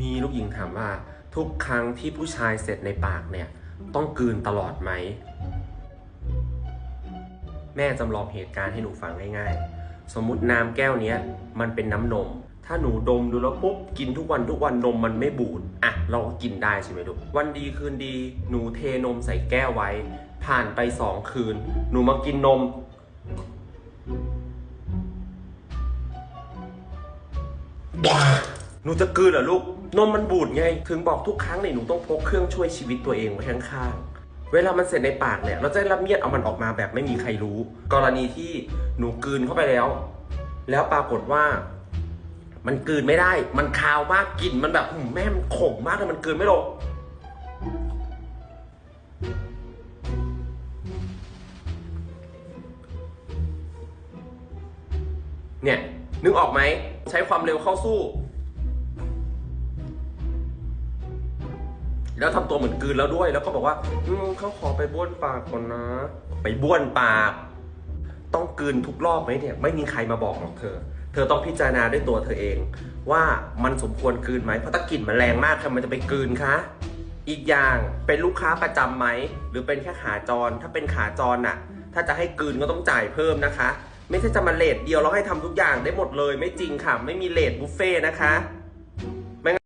มีลูกหญิงถามว่า ทุกครั้งที่ผู้ชายเสร็จในปากเนี่ย ต้องกืนตลอดไหม แม่จำลองเหตุการณ์ให้หนูฟังง่ายๆ สมมุติน้ำแก้วเนี้ยมันเป็นน้ำนม ถ้าหนูดมดูแล้วปุ๊บกินทุกวันทุกวันนมมันไม่บูดอะเราก็กินได้ใช่ไหมลูกวันดีคืนดีหนูเทนมใส่แก้วไว้ ผ่านไปสองคืน หนูมากินนม หนูจะกืนเหรอลูก นมมันบูดไง ถึงบอกทุกครั้งเนี่ยหนูต้องพกเครื่องช่วยชีวิตตัวเองไว้ข้างๆ เวลามันเสร็จในปากเนี่ย เราจะรับเมียดเอามันออกมาแบบไม่มีใครรู้ กรณีที่หนูกืนเข้าไปแล้ว แล้วปรากฏว่า มันกืนไม่ได้ มันคาวมากกลิ่นมันแบบหืมแม่มันขมมากเลยมันกืนไม่ลงเนี่ยนึกออกไหมใช้ความเร็วเข้าสู้ แล้วทำตัวเหมือนกืนแล้วด้วย แล้วก็บอกว่าอืมเขาขอไปบ้วนปากก่อนนะ ไปบ้วนปาก ต้องกืนทุกรอบไหมเนี่ย ไม่มีใครมาบอกหรอกเธอ เธอต้องพิจารณาด้วยตัวเธอเอง ว่ามันสมควรกืนไหมเพราะถ้ากลิ่นมันแรงมากใครมันจะไปกืนคะอีกอย่างเป็นลูกค้าประจำไหม หรือเป็นแค่ขาจร ถ้าเป็นขาจรน่ะ ถ้าจะให้กืนก็ต้องจ่ายเพิ่มนะคะ ไม่ใช่จะมาเลทเดียวแล้วให้ทำทุกอย่างได้หมดเลย ไม่จริงค่ะ ไม่มีเลทบุฟเฟ่นะคะ